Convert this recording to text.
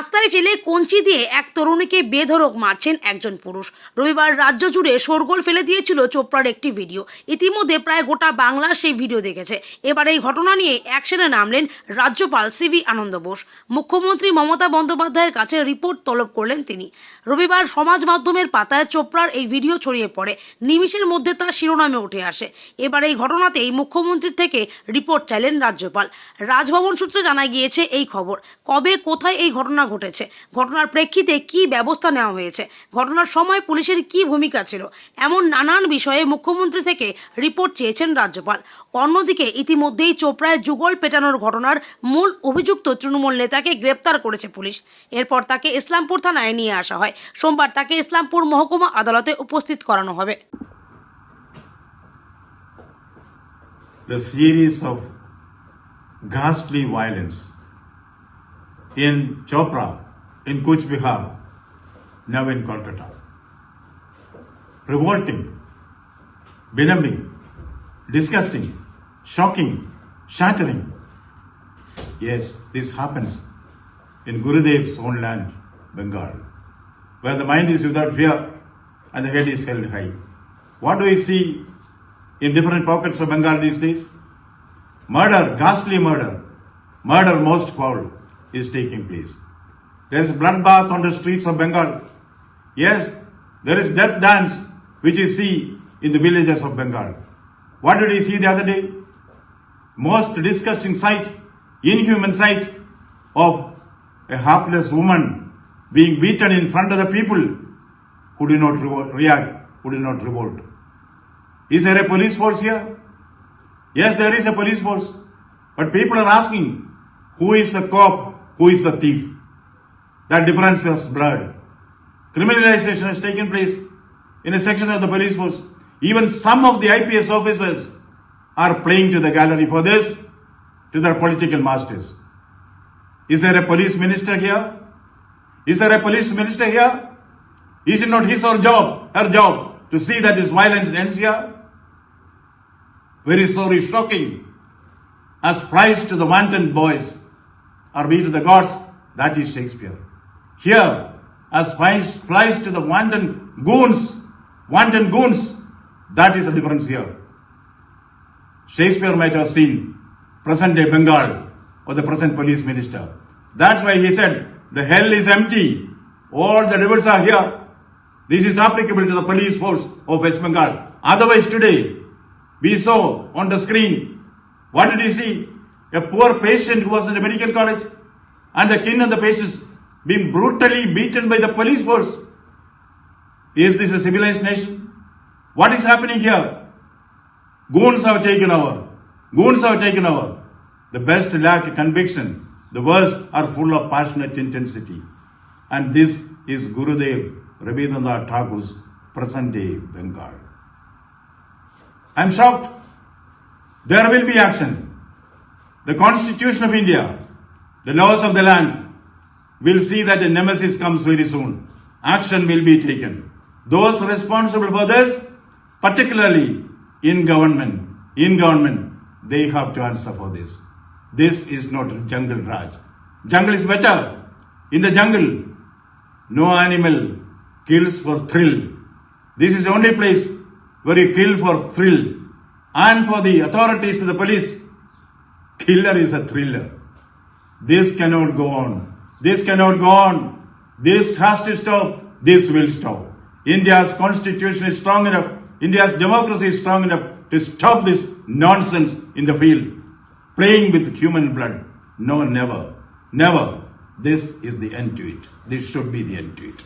রাস্তায় ফেলে কঞ্চি দিয়ে এক তরুণীকে বেধড়ক মারছেন একজন পুরুষ। রবিবার রাজ্য জুড়ে শোরগোল ফেলে দিয়েছিল চোপড়ার একটি ভিডিও। ইতিমধ্যে প্রায় গোটা বাংলা সেই ভিডিও দেখেছে। এবার এই ঘটনা নিয়ে অ্যাকশনে নামলেন রাজ্যপাল সিভি আনন্দ বোস। মুখ্যমন্ত্রী মমতা বন্দ্যোপাধ্যায়ের কাছে রিপোর্ট তলব করলেন তিনি। রবিবার সমাজ মাধ্যমের পাতায় চোপড়ার এই ভিডিও ছড়িয়ে পড়ে। নিমিষের মধ্যে তা শিরোনামে উঠে আসে। এবার এই ঘটনাতেই মুখ্যমন্ত্রীর থেকে রিপোর্ট চাইলেন রাজ্যপাল। রাজভবন সূত্রে জানা গিয়েছে এই খবর। কবে কোথায় এই ঘটনা ঘটেছে? ঘটনার প্রেক্ষিতে কি ব্যবস্থা নেওয়া হয়েছে? ঘটনার সময় পুলিশের কি ভূমিকা ছিল? এমন নানান বিষয়ে মুখ্যমন্ত্রী থেকে রিপোর্ট চেয়েছেন রাজ্যপাল। অন্যদিকে ইতিমধ্যেই চোপড়ায় যুগল পেটানোর ঘটনার মূল অভিযুক্ত তৃণমূল নেতাকে গ্রেপ্তার করেছে পুলিশ। এরপর তাকে ইসলামপুর থানায় নিয়ে আসা হয়। সোমবার তাকে ইসলামপুর মহকুমা আদালতে উপস্থিত করানো হবে। The series of ghastly violence in Chopra, in Kuch Bihar, now in Kolkata. Revolting, benumbing, disgusting, shocking, shattering. Yes, this happens in Gurudev's own land, Bengal, where the mind is without fear and the head is held high. What do we see in different pockets of Bengal these days? Murder, ghastly murder, murder most foul is taking place. There is bloodbath on the streets of Bengal. Yes, there is death dance which you see in the villages of Bengal. What did we see the other day? Most disgusting sight, inhuman sight of a hapless woman being beaten in front of the people who did not react, who did not revolt. Is there a police force here? Yes, there is a police force. But people are asking, who is the cop, who is the thief? That difference is blurred. Criminalization has taken place in a section of the police force. Even some of the IPS officers are playing to the gallery for this, to their political masters. Is there a police minister here? Is there a police minister here? Is it not his or job, her job, to see that this violence ends here? Very sorry, shocking. As price to the wanton boys, or be to the gods, that is Shakespeare. Here, as price, flies to the wanton goons, wanton goons, that is the difference here. Shakespeare might have seen present day Bengal or the present police minister. That's why he said, the hell is empty. All the devils are here. This is applicable to the police force of West Bengal. Otherwise, today, we saw on the screen, what did you see? A poor patient who was in a medical college and the kin of the patients being brutally beaten by the police force. Is this a civilized nation? What is happening here? Goons have taken over. Goons have taken over. The best lack conviction. The worst are full of passionate intensity. And this is Gurudev Rabindranath Thakur's present day Bengal. I am shocked. There will be action. The Constitution of India, the laws of the land, will see that a nemesis comes very soon. Action will be taken. Those responsible for this, particularly in government, in government, they have to answer for this. This is not jungle Raj. Jungle is better. In the jungle, no animal kills for thrill. This is the only place where you kill for thrill. And for the authorities, the police, killer is a thriller. This cannot go on. This cannot go on. This has to stop. This will stop. India's constitution is strong enough. India's democracy is strong enough to stop this nonsense in the field. Playing with human blood. No, never. Never. This is the end to it. This should be the end to it.